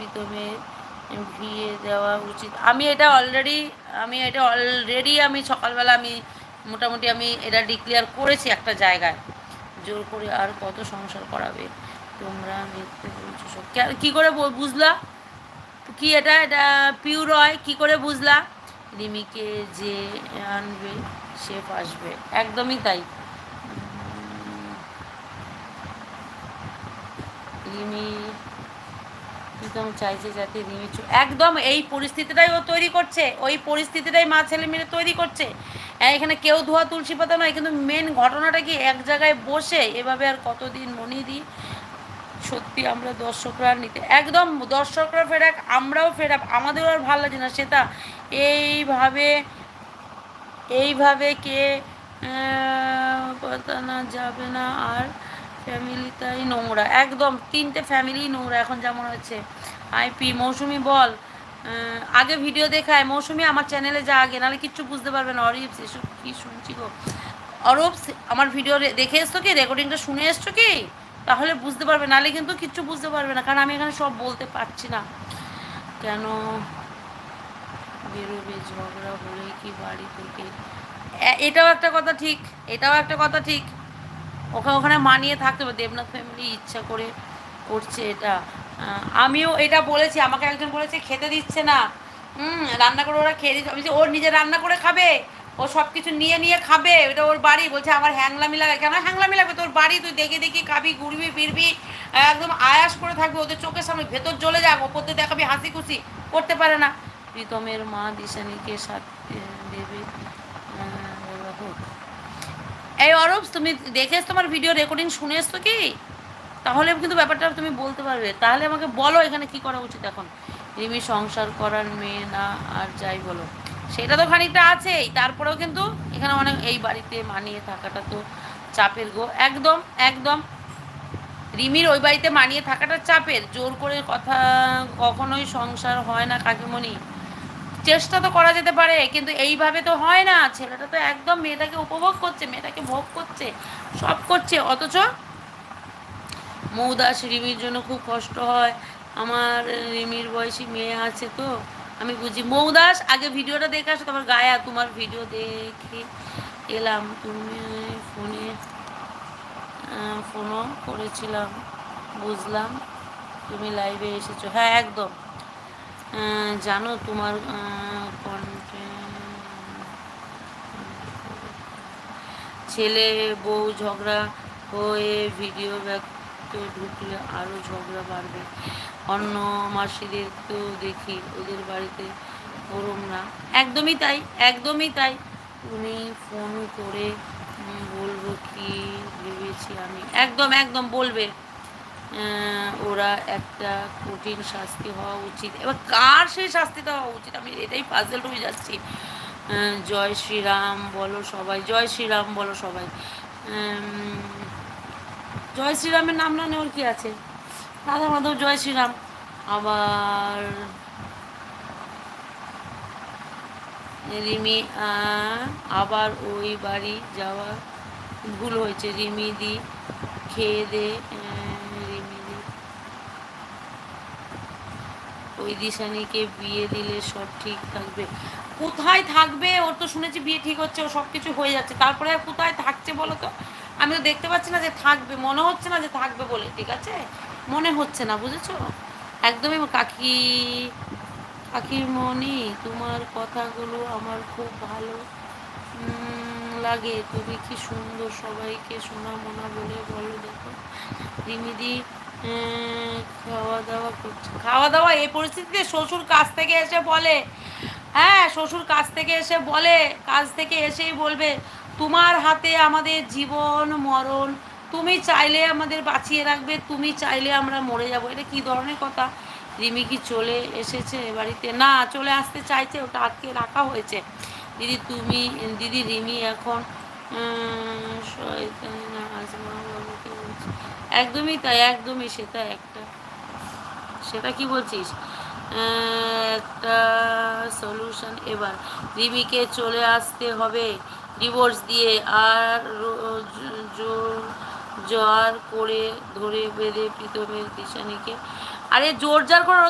প্রীতমের বিয়ে দেওয়া উচিত। আমি এটা অলরেডি আমি এটা অলরেডি আমি সকালবেলা আমি মোটামুটি আমি এটা ডিক্লেয়ার করেছি একটা জায়গায়। জোর করে আর কত সংসার করাবে? তোমরা মিথ্যে বলছো সব। কে- করে বুঝলা? কি এটা? এটা পিওর হয়? কি করে বুঝলা? রিমিকে যে আনবে সে আসবে একদমই তাই। উম, রিমি প্রীতম চাইছে যাতে রিমি চু- একদম এই পরিস্থিতিটাই ও তৈরি করছে। ওই পরিস্থিতিটাই মা ছেলে মেয়ে তৈরি করছে। হ্যাঁ এখানে কেউ ধোয়া তুলসী পাতা নয়, কিন্তু মেন ঘটনাটা কি? এক জায়গায় বসে এভাবে আর কতদিন মনি দিই সত্যি আমরা দর্শকরা নিতে একদম দর্শকরা ফেরাক আমরাও ফেরাক আমাদেরও আর ভালো লাগে না সেটা এইভাবে এইভাবে কে বাতানো যাবে না আর ফ্যামিলিটাই নোংরা। একদম তিনটে ফ্যামিলি নোংরা এখন যেমন হচ্ছে আইপি মৌসুমি বল। আগে ভিডিও দেখায়। মৌসুমি আমার চ্যানেলে যা আগে নাহলে কিচ্ছু বুঝতে পারবে না। অরিপ এসব কি শুনছি গো? অরূপ, আমার ভিডিও দেখে এসছো কি? রেকর্ডিংটা শুনে এসছো কি? তাহলে বুঝতে পারবে, নাহলে কিন্তু কিচ্ছু বুঝতে পারবে না, কারণ আমি এখানে সব বলতে পারছি না। কেন? বেরোবে ঝগড়া হলে কি বাড়ি থেকে? এটাও একটা কথা ঠিক, এটাও একটা কথা ঠিক। ওখানে ওখানে মানিয়ে থাকতে হবে। দেবনাথ ফ্যামিলি ইচ্ছা করে করছে এটা। আমিও এটা বলেছি আমাকে একজন বলেছে খেতে দিচ্ছে না। হুম রান্না করে ওরা খেয়ে দিচ্ছে। বলছি, ওর নিজে রান্না করে খাবে ও সব কিছু নিয়ে নিয়ে খাবে ওটা ওর বাড়ি। বলছে আমার হ্যাংলামি লাগে। কেন হ্যাংলামি লাগবে? তোর বাড়ি তুই দেখে দেখি খাবি ঘুরবি ফিরবি একদম আয়াস করে থাকবে ওদের চোখের সামনে ভেতর জ্বলে যাক ওপর দিয়ে দেখাবি হাসি খুশি করতে পারে না। প্রীতমের মা দিশানিকে সাথে দেবে। এই অরূপ, তুমি দেখে তোমার ভিডিও রেকর্ডিং শুনে এসছো কি? তাহলে কিন্তু ব্যাপারটা তুমি বলতে পারবে। তাহলে আমাকে বলো এখানে কি করা উচিত এখন। রিমি সংসার করার মেয়ে না, আর যাই বলো। সেটা তো খানিকটা আছেই। তারপরেও কিন্তু এখানে অনেক, এই বাড়িতে মানিয়ে থাকাটা তো চাপের গো। একদম একদম। রিমির ওই বাড়িতে মানিয়ে থাকাটা চাপের। জোর করে কথা কখনোই সংসার হয় না কাকিমণি। চেষ্টা তো করা যেতে পারে, কিন্তু এইভাবে তো হয় না। ছেলেটা তো একদম মেয়েটাকে উপভোগ করছে, মেয়েটাকে ভোগ করছে, সব করছে। অথচ মৌদাস রিমির জন্য খুব কষ্ট হয়। আমার রিমির বয়সী মেয়ে আছে তো, আমি বুঝি। মৌদাস, আগে ভিডিওটা দেখে আসো তোমার গায়া, তোমার ভিডিও দেখে এলাম। তুমি ফোনে ফোনও করেছিলাম, বুঝলাম। তুমি লাইভে এসেছ। হ্যাঁ একদম। জানো তোমার ছেলে, বউ ঝগড়া হয়ে ভিডিও ব্যক্ত ঢুকলে আরও ঝগড়া বাড়বে। অন্য মাসিদের তো দেখি, ওদের বাড়িতে ওরম না। একদমই তাই একদমই তাই। উনি ফোন করে বলব কি ভেবেছি আমি। একদম একদম বলবে ওরা একটা কঠিন শাস্তি হওয়া উচিত। এবার কার সেই শাস্তিটা হওয়া উচিত? আমি এটাই পাজেল হয়ে যাচ্ছি। জয় শ্রীরাম বলো সবাই, জয় শ্রীরাম বলো সবাই। জয় শ্রীরামের নাম না নেওয়ার কি আছে? রাধা মাধব, জয় শ্রীরাম। আবার রিমি আবার ওই বাড়ি যাওয়া ভুল হয়েছে। রিমি দি খেয়ে দে আহ, রিমি দি ওই দিশানিকে বিয়ে দিলে সব ঠিক থাকবে। কোথায় থাকবে? ওর তো শুনেছি বিয়ে ঠিক হচ্ছে, ও সব কিছু হয়ে যাচ্ছে। তারপরে আর কোথায় থাকছে বলো তো? আমি তো দেখতে পাচ্ছি না যে থাকবে, মনে হচ্ছে না যে থাকবে বলে, ঠিক আছে? মনে হচ্ছে না, বুঝেছ? একদমই কাকি, কাকিমণি, তোমার কথাগুলো আমার খুব ভালো লাগে। তুমি কি সুন্দর সবাইকে সোনা মোনা বলে বলো দেখো। রিমিদি খাওয়া দাওয়া করছে। খাওয়া দাওয়া এই পরিস্থিতিতে শ্বশুর কাছ থেকে এসে বলে হ্যাঁ শ্বশুর কাছ থেকে এসে বলে, কাজ থেকে এসেই বলবে, তোমার হাতে আমাদের জীবন, মরণ, তুমি চাইলে আমাদের বাঁচিয়ে রাখবে, তুমি চাইলে আমরা মরে যাব। এটা কি ধরনের কথা? রিমি কি চলে এসেছে বাড়িতে? না, চলে আসতে চাইছে, ওটা আটকে রাখা হয়েছে। দিদি, তুমি, দিদি রিমি এখন বলছে একদমই তাই, একদমই সেটা একটা। সেটা কি বলছিস? একটা সলিউশন এবার। রিমিকে চলে আসতে হবে ডিভোর্স দিয়ে আর জোর করে ধরে বেঁধে প্রীতমের দিশানিকে। আরে জোর জার করার